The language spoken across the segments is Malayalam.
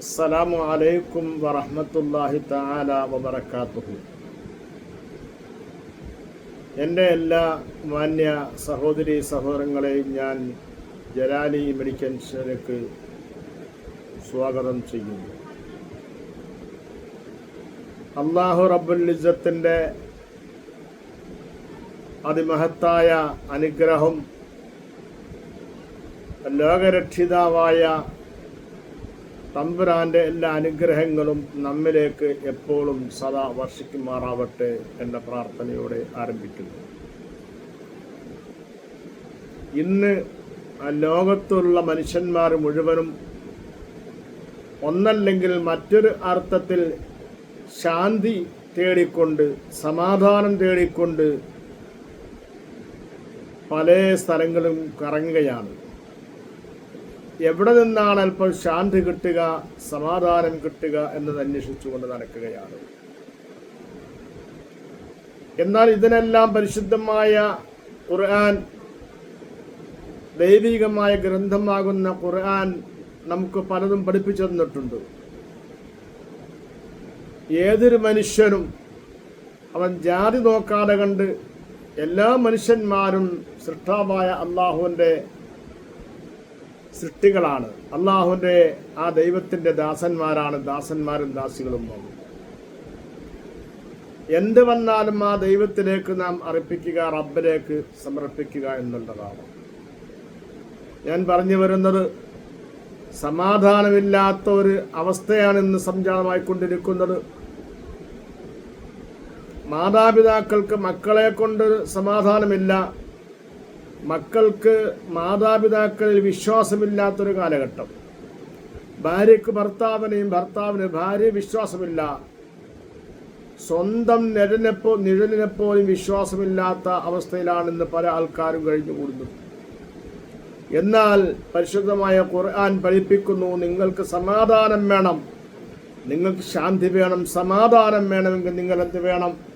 അസ്സലാമു അലൈക്കും വറഹമത്തല്ലാഹി താല വബറകാതുഹു. എന്റെ എല്ലാ മാന്യ സഹോദരി സഹോദരങ്ങളെയും ഞാൻ ജലാലി മെഡിക്കൽ ഷെയർക്ക് സ്വാഗതം ചെയ്യുന്നു. അള്ളാഹു റബ്ബുൽ ലിജത്തിന്റെ അതിമഹത്തായ അനുഗ്രഹം ലോകരക്ഷിതാവായ തമ്പുരാന്റെ എല്ലാ അനുഗ്രഹങ്ങളും നമ്മിലേക്ക് എപ്പോഴും സദാ വർഷിക്കുമാറാവട്ടെ എന്ന പ്രാർത്ഥനയോടെ ആരംഭിക്കുന്നു. ഇന്ന് ലോകത്തുള്ള മനുഷ്യന്മാർ മുഴുവനും ഒന്നല്ലെങ്കിൽ മറ്റൊരു അർത്ഥത്തിൽ ശാന്തി തേടിക്കൊണ്ട് സമാധാനം തേടിക്കൊണ്ട് പല സ്ഥലങ്ങളും കറങ്ങുകയാണ്. എവിടെ നിന്നാണ് അല്പം ശാന്തി കിട്ടുക സമാധാനം കിട്ടുക എന്നത് അന്വേഷിച്ചുകൊണ്ട് നടക്കുകയാണ്. എന്നാൽ ഇതിനെല്ലാം പരിശുദ്ധമായ ഖുർആൻ ദൈവികമായ ഗ്രന്ഥമാകുന്ന ഖുർആൻ നമുക്ക് പലതും പഠിപ്പിച്ചു തന്നിട്ടുണ്ട്. ഏതൊരു മനുഷ്യനും അവൻ ജാതി നോക്കാതെ കണ്ട് എല്ലാ മനുഷ്യന്മാരും സൃഷ്ടാവായ അള്ളാഹുവിന്റെ സൃഷ്ടികളാണ്. അള്ളാഹുവിന്റെ ആ ദൈവത്തിന്റെ ദാസന്മാരാണ് ദാസന്മാരും ദാസികളും എന്ത് വന്നാലും ആ ദൈവത്തിലേക്ക് നാം അർപ്പിക്കുക റബ്ബിലേക്ക് സമർപ്പിക്കുക എന്നുള്ളതാണ്. ഞാൻ പറഞ്ഞു വരുന്നത് സമാധാനമില്ലാത്ത ഒരു അവസ്ഥയാണ് ഇന്ന് സംജാതമായിക്കൊണ്ടിരിക്കുന്നത് മാതാപിതാക്കൾക്ക് മക്കളെ കൊണ്ട് സമാധാനമില്ല. മക്കൾക്ക് മാതാപിതാക്കളിൽ വിശ്വാസമില്ലാത്തൊരു കാലഘട്ടം. ഭാര്യയ്ക്ക് ഭർത്താവിനെയും ഭർത്താവിന് ഭാര്യ വിശ്വാസമില്ല. സ്വന്തം നിഴലിനെപ്പോ നിഴലിനെപ്പോലും വിശ്വാസമില്ലാത്ത അവസ്ഥയിലാണ് ഇന്ന് പല ആൾക്കാരും കഴിഞ്ഞുകൂടുന്നത് എന്നാൽ പരിശുദ്ധമായ ഖുർആൻ പഠിപ്പിക്കുന്നു നിങ്ങൾക്ക് സമാധാനം വേണം. നിങ്ങൾക്ക് ശാന്തി വേണം സമാധാനം വേണമെങ്കിൽ നിങ്ങൾ എന്ത് വേണം?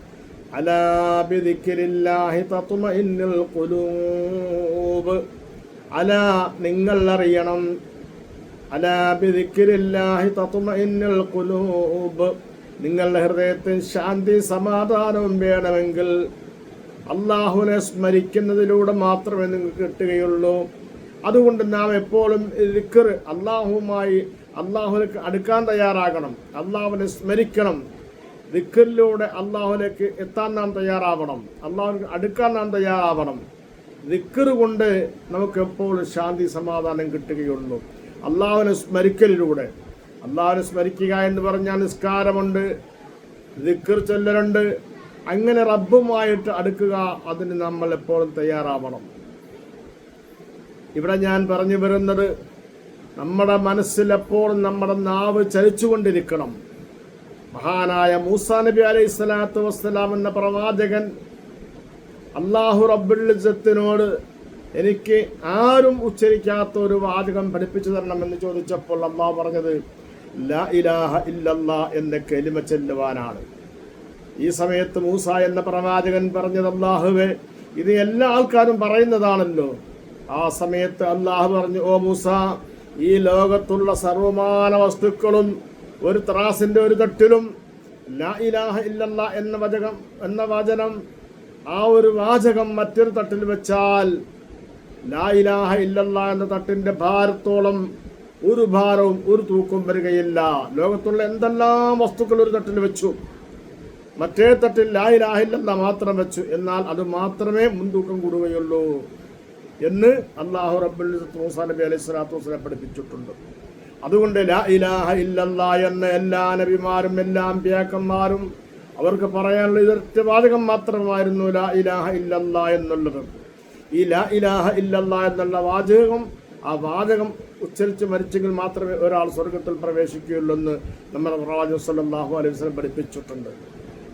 അലാ ബിദിക്രില്ലാഹി തത്മഇന്നുൽ ഖുലൂബ്. അലാ നിങ്ങൾ അറിയണം. അലാ ബിദിക്രില്ലാഹി തത്മഇന്നുൽ ഖുലൂബ്. നിങ്ങളുടെ ഹൃദയത്തിൽ ശാന്തി സമാധാനവും വേണമെങ്കിൽ അള്ളാഹുവിനെ സ്മരിക്കുന്നതിലൂടെ മാത്രമേ നിങ്ങൾക്ക് കിട്ടുകയുള്ളൂ. അതുകൊണ്ട് നാം എപ്പോഴും ദിക്കർ അള്ളാഹുവുമായി അള്ളാഹുലേക്ക് അടുക്കാൻ തയ്യാറാകണം. അള്ളാഹുവിനെ സ്മരിക്കണം. ദിക്കറിലൂടെ അള്ളാഹുലേക്ക് എത്താൻ നാം തയ്യാറാവണം. അള്ളാഹുലേക്ക് അടുക്കാൻ നാം തയ്യാറാവണം. ദിക്കറ് കൊണ്ട് നമുക്ക് എപ്പോഴും ശാന്തി സമാധാനം കിട്ടുകയുള്ളൂ. അള്ളാഹുവിനെ സ്മരിക്കലിലൂടെ. അള്ളാഹുവിനെ സ്മരിക്കുക എന്ന് പറഞ്ഞാൽ നിസ്കാരമുണ്ട് ദിക്കർ ചൊല്ലലുണ്ട്. അങ്ങനെ റബ്ബുമായിട്ട് അടുക്കുക അതിന് നമ്മൾ എപ്പോഴും തയ്യാറാവണം. ഇവിടെ ഞാൻ പറഞ്ഞു വരുന്നത് നമ്മുടെ മനസ്സിലെപ്പോഴും നമ്മുടെ നാവ് ചലിച്ചുകൊണ്ടിരിക്കണം. മഹാനായ മൂസാ നബി അലൈഹി സ്വലാത്തു വസ്സലാം എന്ന പ്രവാചകൻ അള്ളാഹു റബ്ബുള്ളിസത്തിനോട് എനിക്ക് ആരും ഉച്ചരിക്കാത്ത ഒരു വാചകം പഠിപ്പിച്ചു തരണമെന്ന് ചോദിച്ചപ്പോൾ അള്ളാഹു പറഞ്ഞത് ലാ ഇലാഹ ഇല്ലല്ലാ എന്ന കെലിമ ചെല്ലുവാനാണ്. ഈ സമയത്ത് മൂസ എന്ന പ്രവാചകൻ പറഞ്ഞത് അള്ളാഹുവെ ഇത് എല്ലാ ആൾക്കാരും പറയുന്നതാണല്ലോ. ആ സമയത്ത് അള്ളാഹു പറഞ്ഞു ഓ മൂസ ഈ ലോകത്തുള്ള സർവമാന വസ്തുക്കളും ഒരു ത്രാസിന്റെ ഒരു തട്ടിലും ലാ ഇലാഹ ഇല്ലല്ല എന്ന വചകം എന്ന വചനം ആ ഒരു വാചകം മറ്റൊരു തട്ടിൽ വെച്ചാൽ ലാ ഇലാഹ ഇല്ലല്ല എന്ന തട്ടിന്റെ ഭാരത്തോളം ഒരു ഭാരവും ഒരു തൂക്കും വരികയില്ല. ലോകത്തുള്ള എന്തെല്ലാം വസ്തുക്കൾ ഒരു തട്ടിൽ വെച്ചു മറ്റേ തട്ടിൽ ലാ മാത്രം വെച്ചു എന്നാൽ അത് മാത്രമേ മുൻതൂക്കം കൂടുകയുള്ളൂ എന്ന് അള്ളാഹു റബ്ബുൽ മൂസാ നബി അലൈഹി സ്വലാത്തു വസ്സലാം പഠിപ്പിച്ചിട്ടുണ്ട്. അതുകൊണ്ട് ലാ ഇലാഹ എല്ലാ നബിമാരും എല്ലാ അമ്പ്യാക്കന്മാരും അവർക്ക് പറയാനുള്ള ഇതൊറ്റ വാചകം മാത്രമായിരുന്നു ലാ ഇലാഹ ഇല്ലല്ല എന്നുള്ളത്. ഈ ലാ ഇലാഹ ഇല്ലല്ല എന്നുള്ള വാചകം ആ വാചകം ഉച്ചരിച്ച് മരിച്ചെങ്കിൽ മാത്രമേ ഒരാൾ സ്വർഗത്തിൽ പ്രവേശിക്കുകയുള്ളൂ എന്ന് നമ്മുടെ പ്രവാചകൻ സല്ലാഹു അലൈഹി വസ്ലം പഠിപ്പിച്ചിട്ടുണ്ട്.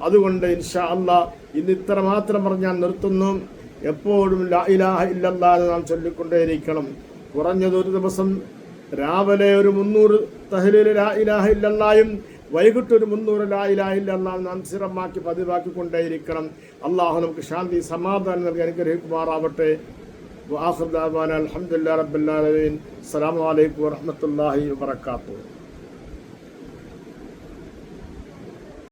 അതുകൊണ്ട് ഇൻഷാ അല്ല ഇന്ന് ഇത്ര മാത്രം പറഞ്ഞാൽ നിർത്തുന്നു. എപ്പോഴും ലാ ഇലാഹ ഇല്ലല്ലാ എന്ന് നാം ചൊല്ലിക്കൊണ്ടേയിരിക്കണം. കുറഞ്ഞത് ഒരു ദിവസം രാവിലെ ഒരു തഹലീൽ ലാ ഇലാഹ ഇല്ലല്ലായും വൈകിട്ട് ഒരു മുന്നൂറ് ലാ ഇലാഹ ഇല്ലല്ലാഹ് നാം സ്ഥിരമാക്കി പതിവാക്കിക്കൊണ്ടേയിരിക്കണം. അള്ളാഹു നമുക്ക് ശാന്തി സമാധാനം നൽകി അനുഗ്രഹിക്കുമാറാവട്ടെ. അൽഹംദുലില്ലാഹി അലഹമുല്ലാ റബ്ബുല്ലാലമീൻ അസ്സാം വലൈക്കും വാഹമത്തല്ലാഹി വാത്തു